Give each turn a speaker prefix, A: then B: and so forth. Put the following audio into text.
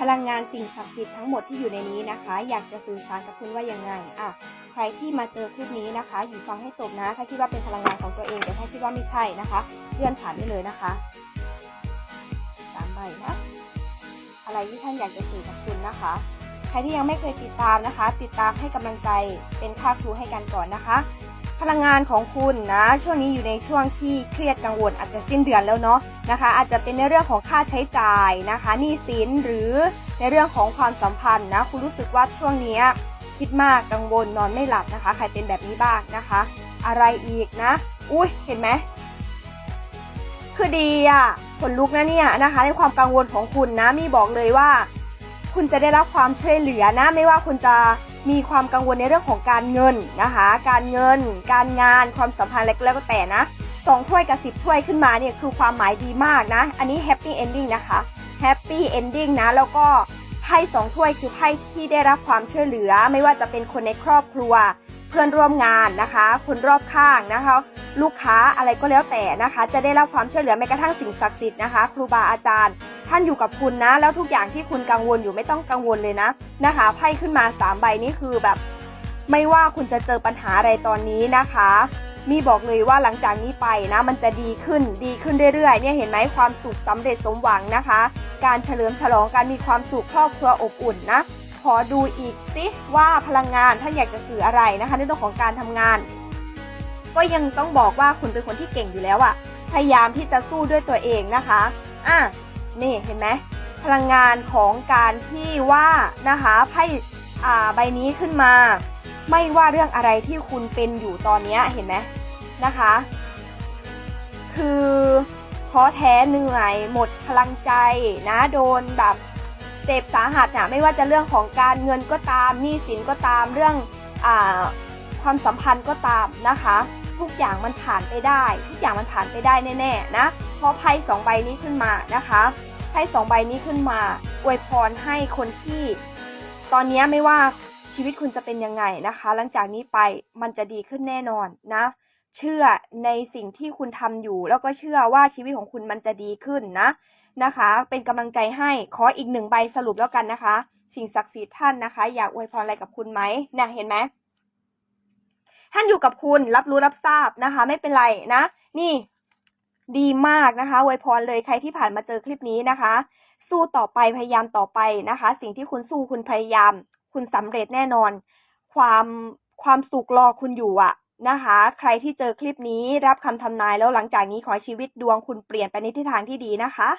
A: พลังงานสิ่งศักดิ์สิทธิ์ทั้งหมดที่อยู่ในนี้นะคะ อยากจะสื่อสารกับคุณว่ายังไงอะใครที่มาเจอคลิปนี้นะคะ อยู่ฟังให้จบนะ ถ้าคิดว่าเป็นพลังงานของตัวเอง แต่ถ้าคิดว่าไม่ใช่นะคะเลื่อนผ่านได้เลยนะคะสามใบนะอะไรที่ท่านอยากจะสื่อกับคุณนะคะ ใครที่ยังไม่เคยติดตามนะคะ ติดตามให้กำลังใจเป็นค่าครูให้กันก่อนนะคะ พลังงานของคุณนะช่วงนี้อยู่ในช่วงที่เครียดกังวลอาจจะสิ้นเดือนแล้วเนาะนะคะ อาจจะเป็นในเรื่องของค่าใช้จ่ายนะคะหนี้สินหรือในเรื่องของความสัมพันธ์นะคุณรู้สึกว่าช่วงนี้คิดมากกังวลนอนไม่หลับนะคะ ใครเป็นแบบนี้บ้างนะคะ อะไรอีกนะ อุ้ยเห็นไหมคือดีอะขนลุกนะเนี่ยนะคะ ในความกังวลของคุณนะมีบอกเลยว่า คุณจะได้รับความช่วยเหลือนะ ไม่ว่าคุณจะมีความกังวลในเรื่องของการเงินนะคะ การเงิน การงาน ความสัมพันธ์อะไรก็แล้วแต่นะสองถ้วยกับสิบถ้วยขึ้นมาเนี่ยคือความหมายดีมากนะ อันนี้แฮปปี้เอนดิ้งนะคะแฮปปี้เอนดิ้งนะ แล้วก็ไพ่สองถ้วยคือไพ่ที่ได้รับความช่วยเหลือ ไม่ว่าจะเป็นคนในครอบครัว เพื่อนร่วมงานนะคะ คนรอบข้างนะคะ ลูกค้าอะไรก็แล้วแต่นะคะ จะได้รับความช่วยเหลือแม้กระทั่งสิ่งศักดิ์สิทธิ์นะคะ ครูบาอาจารย์ ท่านอยู่กับคุณนะ แล้วทุกอย่างที่คุณกังวลอยู่ไม่ต้องกังวลเลยนะนะคะไพ่ขึ้นมา 3 ใบนี้คือแบบ ไม่ว่าคุณจะเจอปัญหาอะไรตอนนี้นะคะมีบอกเลยว่าหลังจากนี้ไปนะมันจะดีขึ้นดีขึ้นเรื่อยๆเนี่ยเห็นไหมความสุขสำเร็จสมหวังนะคะ การเฉลิมฉลองการมีความสุขครอบครัวอบอุ่นนะ ขอดูอีกสิว่าพลังงานท่านอยากจะสื่ออะไรนะคะ ในเรื่องของการทำงาน ก็ยังต้องบอกว่าคุณเป็นคนที่เก่งอยู่แล้วอะพยายามที่จะสู้ด้วยตัวเองนะคะอะนี่เห็นไหมพลังงานของการที่ว่านะคะไพ่อ่าใบนี้ขึ้นมา ไม่ว่าเรื่องอะไรที่คุณเป็นอยู่ตอนนี้เห็นไหมนะคะ คือท้อแท้เหนื่อยหมดพลังใจนะโดนแบบ เจ็บสาหัสนะไม่ว่าจะเรื่องของการเงินก็ตามหนี้สินก็ตามเรื่องอความสัมพันธ์ก็ตามนะคะ ทุกอย่างมันผ่านไปได้ ทุกอย่างมันผ่านไปได้แน่ๆนะเพราะไพ่สองใบนี้ขึ้นมานะคะไพ่สองใบนี้ขึ้นมาอวยพรให้คนที่ ตอนนี้ไม่ว่าชีวิตคุณจะเป็นยังไงนะคะ หลังจากนี้ไปมันจะดีขึ้นแน่นอนนะ เชื่อในสิ่งที่คุณทำอยู่ แล้วก็เชื่อว่าชีวิตของคุณมันจะดีขึ้นนะ นะคะ เป็นกำลังใจให้ขออีกหนึ่งใบสรุปแล้วกันนะคะ สิ่งศักดิ์สิทธิ์ท่านนะคะ อยากอวยพรอะไรกับคุณไหมเนี่ยเห็นไหมท่านอยู่กับคุณรับรู้รับทราบนะคะ ไม่เป็นไรนะ นี่ดีมากนะคะอวยพรเลยใครที่ผ่านมาเจอคลิปนี้นะคะ สู้ต่อไปพยายามต่อไปนะคะ สิ่งที่คุณสู้คุณพยายาม คุณสำเร็จแน่นอน ความความสุขรอคุณอยู่อะนะคะ ใครที่เจอคลิปนี้รับคำทำนายแล้วหลังจากนี้ขอชีวิตดวงคุณเปลี่ยนไปในทิศทางที่ดีนะคะ